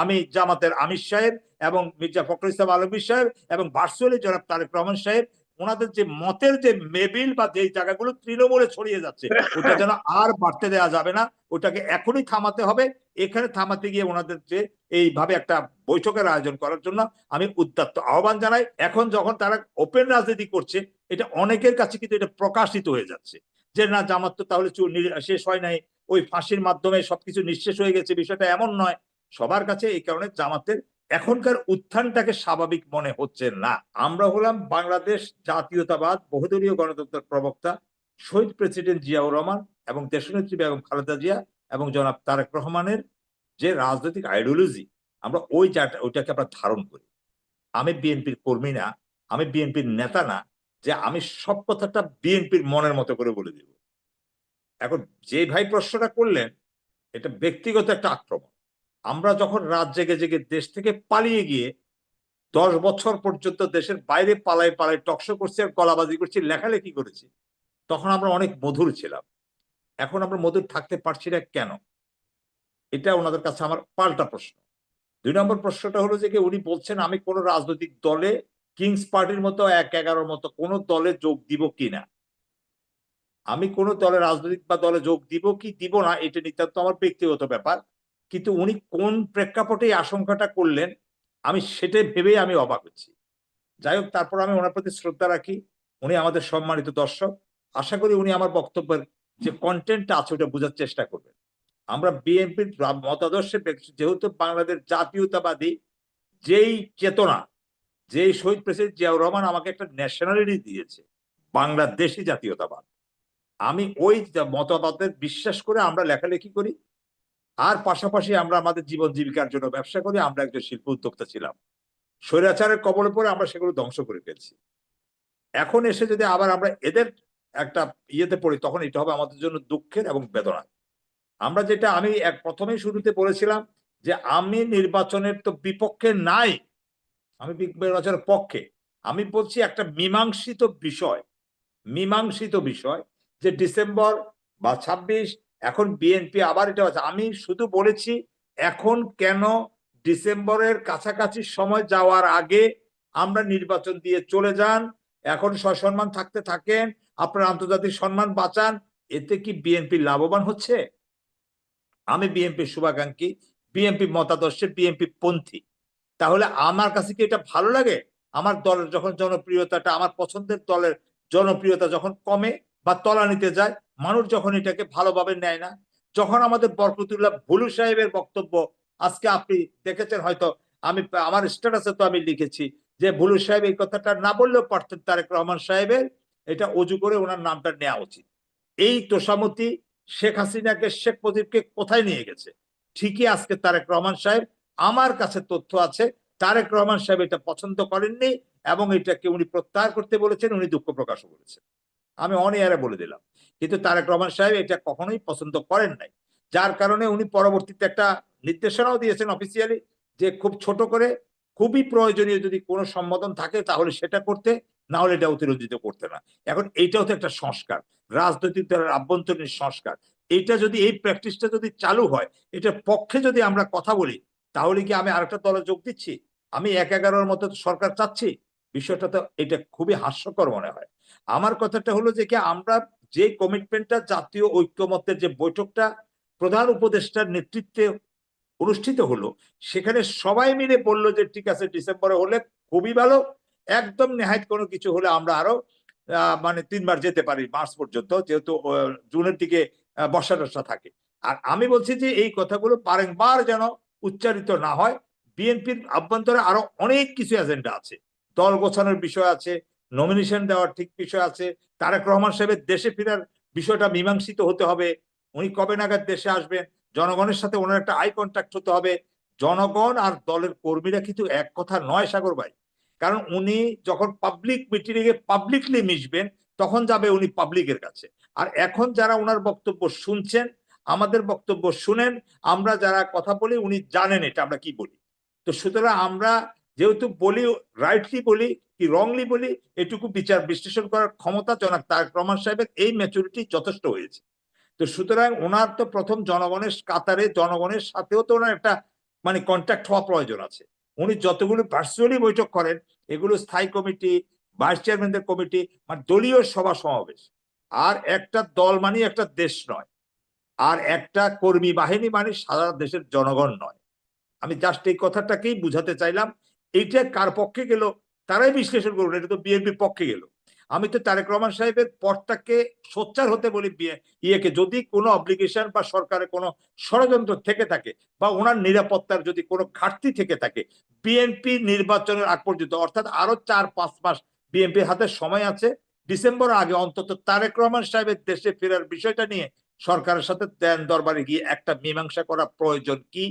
আমি জামাতের আমির সাহেব এবং মির্জা ফখরুল ইসলাম আলমগীর সাহেব এবং ভার্চুয়ালি জনাব তারেক রহমান সাহেব, ওনাদের যে মতের যে মেবিল বা যে জায়গাগুলো তৃণমূলে ছড়িয়ে যাচ্ছে, ওটা যেন আর বাড়তে দেওয়া যাবে না, ওটাকে এখনই থামাতে হবে। এখানে থামাতে গিয়ে ওনাদের যে এইভাবে একটা বৈঠকের আয়োজন করার জন্য আমি উদ্যত্ত আহ্বান জানাই। এখন যখন তারা ওপেন রাজনীতি করছে, এটা অনেকের কাছে কিন্তু এটা প্রকাশিত হয়ে যাচ্ছে যে, না, জামাত তো তাহলে শেষ হয় নাই। ওই ফাঁসির মাধ্যমে সবকিছু নিঃশেষ হয়ে গেছে, বিষয়টা এমন নয়। সবার কাছে এই কারণে জামাতের এখনকার উত্থানটাকে স্বাভাবিক মনে হচ্ছে না। আমরা হলাম বাংলাদেশ জাতীয়তাবাদ, বহুদলীয় গণতন্ত্রের প্রবক্তা, শহীদ প্রেসিডেন্ট জিয়াউর রহমান এবং দেশনেত্রী বেগম খালেদা জিয়া এবং জনাব তারেক রহমানের যে রাজনৈতিক আইডিওলজি আমরা ওই ওইটাকে আমরা ধারণ করি। আমি বিএনপির কর্মী না, আমি বিএনপির নেতা না, যে আমি সব কথাটা বিএনপির মনের মতো করে বলে দিব। এখন যে ভাই প্রশ্নটা করলেন, এটা ব্যক্তিগত একটা আক্রমণ। আমরা যখন রাত জেগে জেগে দেশ থেকে পালিয়ে গিয়ে দশ বছর পর্যন্ত দেশের বাইরে পালাই পালাই টকশো করছি আর গলাবাজি করছি, লেখালেখি করেছি, তখন আমরা অনেক মধুর ছিলাম। এখন আমরা মধুর থাকতে পারছি না কেন? এটা ওনাদের কাছে আমার পাল্টা প্রশ্ন। দুই নম্বর প্রশ্নটা হলো যে উনি বলছেন, আমি কোনো রাজনৈতিক দলে, কিংস পার্টির মতো এক এগারোর মতো কোন দলে যোগ দিব কিনা আমি কোন দলে রাজনৈতিক বা দলে যোগ দিব কি, দিব না, এটা নিতান্ত আমার ব্যক্তিগত ব্যাপার। কিন্তু উনি কোন প্রেক্ষাপটে আশঙ্কাটা করলেন, আমি সেটাই ভেবেই আমি অবাক হচ্ছি। যাই হোক, তারপর আমি ওনার প্রতি শ্রদ্ধা রাখি, উনি আমাদের সম্মানিত দর্শক। আশা করি উনি আমার বক্তব্যের যে কন্টেন্টটা আছে, ওটা বোঝার চেষ্টা করবেন। আমরা বিএনপির মতাদর্শে যেহেতু বাংলাদেশ জাতীয়তাবাদী, যেই চেতনা, যেই শহীদ প্রেসিডেন্ট জিয়াউর রহমান আমাকে একটা ন্যাশনালিটি দিয়েছে, বাংলাদেশি জাতীয়তাবাদ। আমি ওই মতবাদের বিশ্বাস করে আমরা লেখালেখি করি আর পাশাপাশি আমরা আমাদের জীবন জীবিকার জন্য ব্যবসা করি, আমরা একজন শিল্প উদ্যোক্তা ছিলাম। স্বৈরাচারের কবলে পরে আমরা সেগুলো ধ্বংস করে ফেলছি। এখন এসে যদি আবার আমরা এদের একটা ইয়েতে পড়ি, তখন এটা হবে আমাদের জন্য দুঃখের এবং বেদনা। আমরা যেটা আমি এক প্রথমেই শুরুতে বলেছিলাম যে আমি নির্বাচনের তো বিপক্ষে নাই, আমি নির্বাচনের পক্ষে। আমি বলছি একটা মীমাংসিত বিষয় মীমাংসিত বিষয় যে ডিসেম্বর বা ছাব্বিশ এখন বিএনপি আবার এটা আছে আমি শুধু বলেছি, এখন কেন ডিসেম্বরের কাছাকাছি সময় যাওয়ার আগে আমরা নির্বাচন দিয়ে চলে যান। এখন সসম্মান থাকতে থাকেন, আপনার আন্তর্জাতিক সম্মান বাঁচান। এতে কি বিএনপি লাভবান হচ্ছে? আমি বিএনপি শুভাকাঙ্ক্ষী বিএনপি মতাদর্শে বিএনপি পন্থী। তাহলে আমার কাছে কি এটা ভালো লাগে? আমার দলের যখন জনপ্রিয়তাটা, আমার পছন্দের দলের জনপ্রিয়তা যখন কমে বা তলানিতে যায় মানুষ যখন এটাকে ভালোভাবে নেয় না, যখন আমাদের বরকতুল্লাহ ভুলু সাহেবের বক্তব্য, আজকে আপনি দেখেছেন হয়তো, আমি আমার স্ট্যাটাসে তো আমি লিখেছি যে ভুলু সাহেব এই কথাটা না বললেও পারতেন তারেক রহমান সাহেবের, এটা অজু করে ওনার নামটা নেওয়া উচিত। এই তোষামতি শেখ হাসিনাকে, শেখ মুজিবকে কোথায় নিয়ে গেছে? ঠিকই আজকে তারেক রহমান সাহেব আমার কাছে তথ্য আছে, তারেক রহমান সাহেব এটা পছন্দ করেননি এবং এটাকে উনি প্রত্যাহার করতে বলেছেন, উনি দুঃখ প্রকাশ করেছেন। আমি অন এয়ারে বলে দিলাম। কিন্তু তারেক রহমান সাহেব এটা কখনোই পছন্দ করেন নাই। যার কারণে উনি পরবর্তীতে একটা নির্দেশনাও দিয়েছেন অফিসিয়ালি যে খুব ছোট করে, খুবই প্রয়োজনীয় যদি কোনো সম্বোধন থাকে তাহলে সেটা করতে, না হলে এটা অতিরঞ্জিত করতে না। এখন এইটাও তো একটা সংস্কার, রাজনৈতিক দলের আভ্যন্তরীণ সংস্কার। এটা যদি, এই প্র্যাকটিসটা যদি চালু হয়, এটার পক্ষে যদি আমরা কথা বলি, তাহলে কি আমি আরেকটা দলে যোগ দিচ্ছি? আমি এক এগারোর মতো সরকার চাচ্ছি? বিষয়টা তো, এটা খুবই হাস্যকর মনে হয়। আমার কথাটা হলো যে কি আমরা যে কমিটমেন্টটা জাতীয় ঐক্যমত্যের যে বৈঠকটা প্রধান উপদেষ্টার নেতৃত্বে অনুষ্ঠিত হলো, সেখানে সবাই মিলে বলল যে ঠিক আছে, ডিসেম্বরে হলে খুবই ভালো, একদম নেহায়ত কোনো কিছু হলে আমরা আরও মানে তিনবার যেতে পারি মার্চ পর্যন্ত, যেহেতু জুনের দিকে বর্ষা টর্ষা থাকে। আর আমি বলছি যে এই কথাগুলো বারংবার যেন উচ্চারিত না হয়, বিএনপির আভ্যন্তরে আরও অনেক কিছু এজেন্ডা আছে, দল গোছানোর বিষয় আছে নমিনেশন দেওয়ার ঠিক বিষয় আছে। তারেক রহমান সাহেবের দেশে ফেরার বিষয়টা মীমাংসিত হতে হবে। উনি কবে নাগাদ দেশে আসবেন? জনগণের সাথে ওনার একটা আই কন্ট্যাক্ট হতে হবে। জনগণ আর দলের কর্মীরা কিন্তু এক কথা নয়, সাগর ভাই। কারণ উনি যখন পাবলিক মিটিং এ পাবলিকলি মিশবেন, তখন যাবে উনি পাবলিকের কাছে। আর এখন যারা ওনার বক্তব্য শুনছেন, আমাদের বক্তব্য শুনেন, আমরা যারা কথা বলি, উনি জানেন এটা আমরা কি বলি। তো সুতরাং আমরা যেহেতু বলি রাইটলি বলি কি রংলি বলি? এটুকু বিচার বিশ্লেষণ করার ক্ষমতা জনাক তারেক রহমান সাহেবের এই ম্যাচুরিটি যথেষ্ট হয়েছে। তো সুতরাং ওনার তো প্রথম জনগণের কাতারে জনগণের সাথেও তো ওনার একটা মানে কন্ট্যাক্ট হওয়া প্রয়োজন আছে। উনি যতগুলো ভার্চুয়ালি বৈঠক করেন, এগুলো স্থায়ী কমিটি ভাইস চেয়ারম্যানদের কমিটি মানে দলীয় সভা সমাবেশ। আর একটা দল মানে একটা দেশ নয়। আর একটা কর্মী বাহিনী মানে সারা দেশের জনগণ নয়। আমি জাস্ট এই কথাটাকেই বুঝাতে চাইলাম। এইটা কার পক্ষে গেল? তারাই বিশ্লেষণ করুন, এটা তো বিএনপির পক্ষে গেল। আমি তো তারেক রহমান সাহেবের পথটাকে সোচ্চার হতে বলি ইয়েকে, যদি কোনো অব্লিগেশন বা সরকারের কোনো ষড়যন্ত্র থেকে থাকে বা ওনার নিরাপত্তার যদি কোনো ঘাটতি থেকে থাকে বিএনপি নির্বাচনের আগ পর্যন্ত, অর্থাৎ আরও চার, পাঁচ মাস বিএনপির হাতে সময় আছে, ডিসেম্বর আগে অন্তত তারেক রহমান সাহেবের দেশে ফেরার বিষয়টা নিয়ে সরকারের সাথে দেন দরবারে গিয়ে একটা মীমাংসা করা প্রয়োজন কি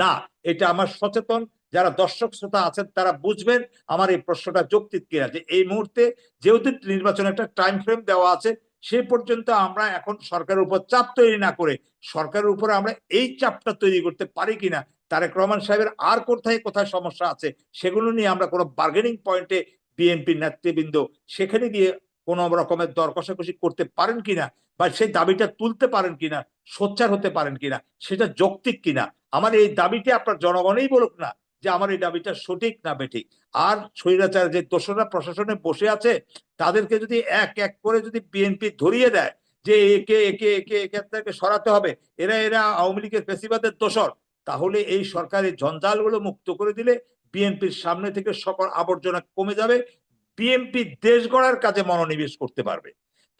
না, এটা আমার সচেতন যারা দর্শক শ্রোতা আছেন, তারা বুঝবেন আমার এই প্রশ্নটা যৌক্তিক কিনা, যে এই মুহূর্তে যেহেতু নির্বাচনে একটা টাইম ফ্রেম দেওয়া আছে, সে পর্যন্ত আমরা এখন সরকারের উপর চাপ তৈরি না করে, সরকারের উপরে আমরা এই চাপটা তৈরি করতে পারি কিনা, তারেক রহমান সাহেবের আর কোথায় কোথায় সমস্যা আছে, সেগুলো নিয়ে আমরা কোনো বার্গেনিং পয়েন্টে বিএনপির নেতৃবৃন্দ সেখানে গিয়ে কোনো রকমের দর কষাকষি করতে পারেন কিনা, বা সেই দাবিটা তুলতে পারেন কিনা, সোচ্চার হতে পারেন কিনা, সেটা যৌক্তিক কিনা, আমার এই দাবিটি আপনার জনগণেই বলুক না যে আমার এই দাবিটা সঠিক না বেঠিক। আর স্বৈরাচার যে দোষরা প্রশাসনে বসে আছে, তাদেরকে যদি এক এক করে যদি বিএনপি ধরিয়ে দেয় যে একে একে একে একে সরাতে হবে, এরা এরা আওয়ামী লীগের ফেসিবাদের দোষর, তাহলে এই সরকারের জঞ্জালগুলো মুক্ত করে দিলে বিএনপির সামনে থেকে সকল আবর্জনা কমে যাবে বিএনপি দেশ গড়ার কাজে মনোনিবেশ করতে পারবে।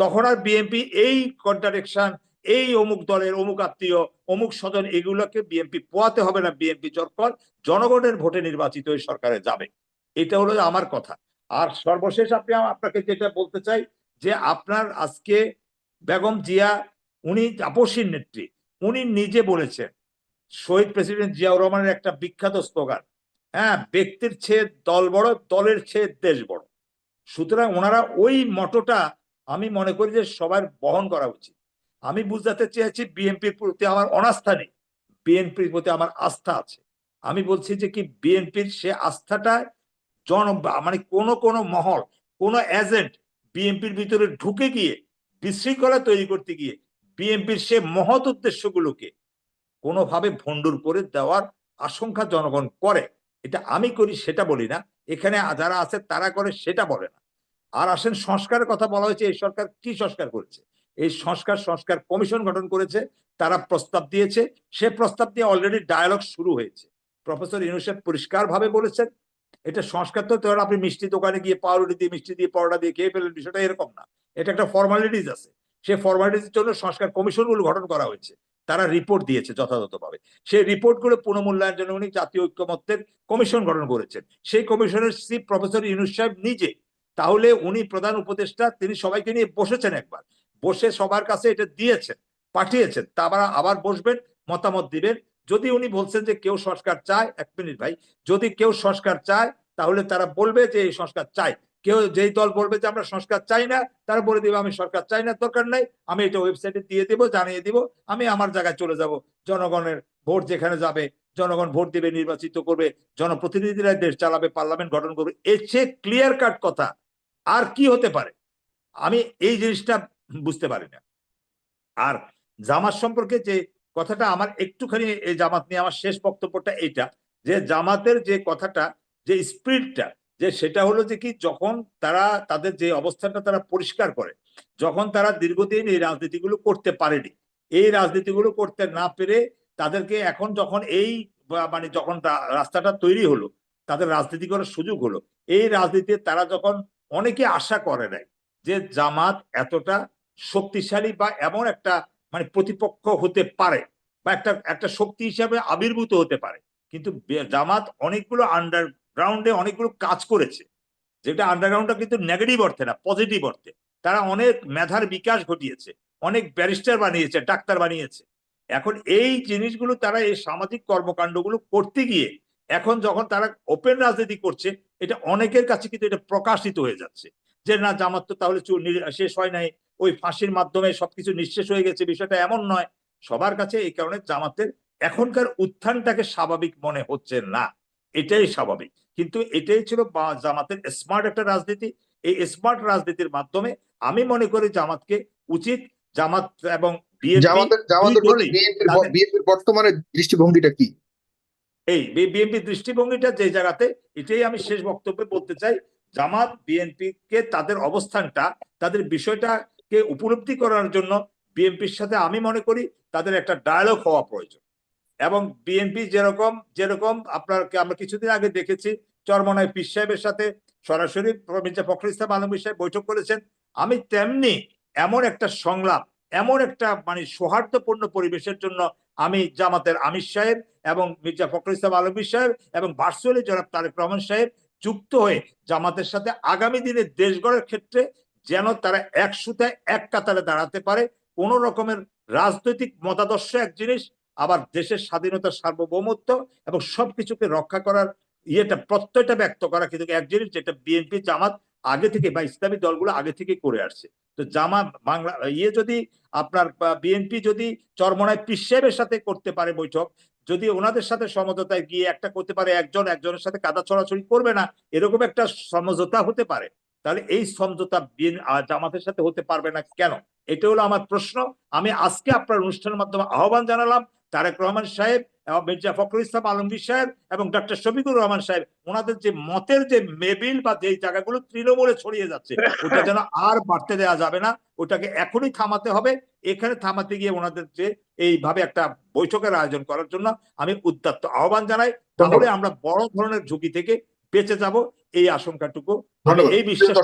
তখন আর বিএনপি এই কন্ট্রাডিকশন এই অমুক দলের, অমুক আত্মীয়, অমুক স্বজন, এগুলোকে বিএনপি পোয়াতে হবে না বিএনপি চরকল জনগণের ভোটে নির্বাচিত এই সরকারে যাবে। এটা হলো আমার কথা। আর সর্বশেষ আপনি আপনাকে যেটা বলতে চাই যে আপনার আজকে বেগম জিয়া, উনি আপসীর নেত্রী। উনি নিজে বলেছেন, শহীদ প্রেসিডেন্ট জিয়াউর রহমানের একটা বিখ্যাত স্লোগান হ্যাঁ ব্যক্তির চেয়ে দল বড়, দলের চেয়ে দেশ বড়। সুতরাং ওনারা ওই মটোটা আমি মনে করি যে সবার বহন করা উচিত। আমি বুঝাতে চেয়েছি বিএনপির প্রতি আমার অনাস্থা নেই। বিএনপির প্রতি আমার আস্থা আছে। আমি বলছি যে কি বিএনপির সে আস্থাটা জন মানে কোন কোন মহল, কোন এজেন্ট বিএনপির ভিতরে ঢুকে গিয়ে, বিশৃঙ্খলা তৈরি করতে গিয়ে বিএনপির সে মহৎ উদ্দেশ্যগুলোকে কোনোভাবে ভণ্ডুর করে দেওয়ার আশঙ্কা জনগণ করে। এটা আমি করি, সেটা বলি না। এখানে যারা আছে, তারা করে, সেটা বলে না। আর আসেন সংস্কারের কথা বলা হয়েছে, এই সরকার কি সংস্কার করেছে? এই সংস্কার সংস্কার কমিশন গঠন করেছে, তারা প্রস্তাব দিয়েছে। সে প্রস্তাব দিয়ে অলরেডি ডায়ালগ শুরু হয়েছে। প্রফেসর ইউনুসেফ পরিষ্কার ভাবে বলেছেন, এটা সংস্কার তো ধর আপনি মিষ্টি দোকানে গিয়ে পাউরুটি দিয়ে, মিষ্টি দিয়ে, পরোটা দিয়ে খেয়ে ফেলেন, বিষয়টা এরকম না। এটা একটা ফর্মালিটিস আছে। সে ফর্মালিটির জন্য সংস্কার কমিশনগুলো গঠন করা হয়েছে। তারা রিপোর্ট দিয়েছে যথাযথভাবে। সেই রিপোর্টগুলো পুনমূল্যায়নের জন্য উনি জাতীয় ঐক্যমত্যের কমিশন গঠন করেছেন। সেই কমিশনের চিফ প্রফেসর ইউনুস সাহেব নিজে, তাহলে উনি প্রধান উপদেষ্টা, তিনি সবাইকে নিয়ে বসেছেন একবার। বসে সবার কাছে এটা দিয়েছেন, পাঠিয়েছেন, তা আবার আবার বসবেন, মতামত দিবেন। যদি উনি বলছেন যে কেউ সংস্কার চায়, এক মিনিট ভাই, যদি কেউ সংস্কার চায়, তাহলে তারা বলবে যে এই সংস্কার চাই। কেউ যেই দল বলবে যে আমরা সংস্কার চাই না, তারা বলে দিবে আমি সরকার চাই না, দরকার নাই, আমি এটা ওয়েবসাইটে দিয়ে দিব, জানিয়ে দিব, আমি আমার জায়গায় চলে যাব। জনগণের ভোট যেখানে যাবে, জনগণ ভোট দিবে, নির্বাচিত করবে, জনপ্রতিনিধিরা দেশ চালাবে, পার্লামেন্ট গঠন করবে, এর চেয়ে ক্লিয়ার কাট কথা। আর কি হতে পারে? আমি এই জিনিসটা বুঝতে পারি না। আর জামাত সম্পর্কে যে কথাটা আমার একটুখানি এই জামাত নিয়ে আমার শেষ বক্তব্যটা এইটা, যে জামাতের যে কথাটা, যে স্পিরিটটা যে সেটা হলো যে কি, যখন তারা তাদের যে অবস্থানটা তারা পরিষ্কার করে, যখন তারা দীর্ঘদিন এই রাজনীতিগুলো করতে পারেনি, এই রাজনীতিগুলো করতে না পেরে তাদেরকে এখন যখন এই মানে যখন রাস্তাটা তৈরি হলো, তাদের রাজনীতি করার সুযোগ হলো, এই রাজনীতিতে তারা যখন অনেকে আশা করে নাই যে জামাত এতটা শক্তিশালী বা এমন একটা মানে প্রতিপক্ষ হতে পারে বা একটা একটা শক্তি হিসাবে আবির্ভূত হতে পারে। কিন্তু জামাত অনেকগুলো আন্ডারগ্রাউন্ডে অনেকগুলো কাজ করেছে। যেটা আন্ডারগ্রাউন্ডটা কিন্তু নেগেটিভ অর্থে না পজিটিভ অর্থে। তারা অনেক মেধার বিকাশ ঘটিয়েছে, অনেক ব্যারিস্টার বানিয়েছে, ডাক্তার বানিয়েছে। এখন এই জিনিসগুলো তারা এই সামাজিক কর্মকাণ্ডগুলো করতে গিয়ে, এখন যখন তারা ওপেন রাজনীতি করছে, এটা অনেকের কাছে কিন্তু এটা প্রকাশিত হয়ে যাচ্ছে। যে না, জামাত তো তাহলে শেষ হয় নাই ওই ফাঁসির মাধ্যমে সবকিছু নিঃশেষ হয়ে গেছে বিষয়টা এমন নয়। সবার কাছে এই কারণে জামাতের এখনকার উত্থানটাকে স্বাভাবিক মনে হচ্ছে না। এটাই স্বাভাবিক। কিন্তু এটাই ছিল জামাতের স্মার্ট একটা রাজনীতি। এই স্মার্ট রাজনীতির মাধ্যমে আমি মনে করি জামাতকে উচিত জামাত এবং বর্তমানে দৃষ্টিভঙ্গিটা কি? এই বিএনপি দৃষ্টিভঙ্গিটা যে জায়গাতে এটাই আমি শেষ বক্তব্যে বলতে চাই। জামাত বিএনপি কে তাদের অবস্থানটা তাদের বিষয়টাকে উপলব্ধি করার জন্য বিএনপির সাথে আমি মনে করি তাদের একটা ডায়ালগ হওয়া প্রয়োজন। এবং বিএনপি যেরকম যেরকম আপনার আমরা কিছুদিন আগে দেখেছি, চরমনায় পীর সাহেবের সাথে সরাসরি মির্জা ফখরুল ইসলাম আলমী সাহেব বৈঠক করেছেন। আমি তেমনি এমন একটা সংলাপ, এমন একটা মানে সৌহার্দ্যপূর্ণ পরিবেশের জন্য আমি জামাতের আমির সাহেব এবং মির্জা ফখরুল ইসলাম আলমী সাহেব এবং ভার্চুয়ালি জনাব তারেক রহমান সাহেব যুক্ত হয়ে জামাতের সাথে আগামী দিনে দেশ গড়ার ক্ষেত্রে যেন তারা এক সুতায় এক কাতারে দাঁড়াতে পারে। কোন রকমের রাজনৈতিক মতাদর্শ এক জিনিস, আবার দেশের স্বাধীনতা সার্বভৌমত্ব এবং সবকিছুকে রক্ষা করার ইয়েটা, প্রত্যয়টা ব্যক্ত করা কিন্তু এক জিনিস যেটা বিএনপি জামাত আগে থেকে বা ইসলামী দলগুলো আগে থেকে করে আসছে। তো জামাত বাংলা ইয়ে যদি আপনার বিএনপি যদি চরমনায় পীর সাহেবের সাথে করতে পারে বৈঠক, যদি ওনাদের সাথে সমঝোতায় গিয়ে একটা করতে পারে একজন, একজনের সাথে কাদা ছড়াছড়ি করবে না, এরকম একটা সমঝোতা হতে পারে। তাহলে এই সমঝোতা জামাতের সাথে হতে পারবে না কেন? এটা হলো আমার প্রশ্ন। আমি আজকে আপনার অনুষ্ঠানের মাধ্যমে আহ্বান জানালাম তারেক রহমান সাহেব এবং মির্জা ফখরুল ইসলাম আলমগীর সাহেব এবং ডক্টর শফিকুর রহমান সাহেব ওনাদের যে মতের যে মেবিল বা যে জায়গাগুলো তৃণমূলে ছড়িয়ে যাচ্ছে ওটা যেন আর বাড়তে দেওয়া যাবে না ওটাকে এখনই থামাতে হবে। এখানে থামাতে গিয়ে ওনাদের যে এইভাবে একটা বৈঠকের আয়োজন করার জন্য আমি উদ্যত্ত আহ্বান জানাই। তাহলে আমরা বড় ধরনের ঝুঁকি থেকে বেঁচে যাব। এই আশঙ্কাটুকু। আমি এই বিশ্বাস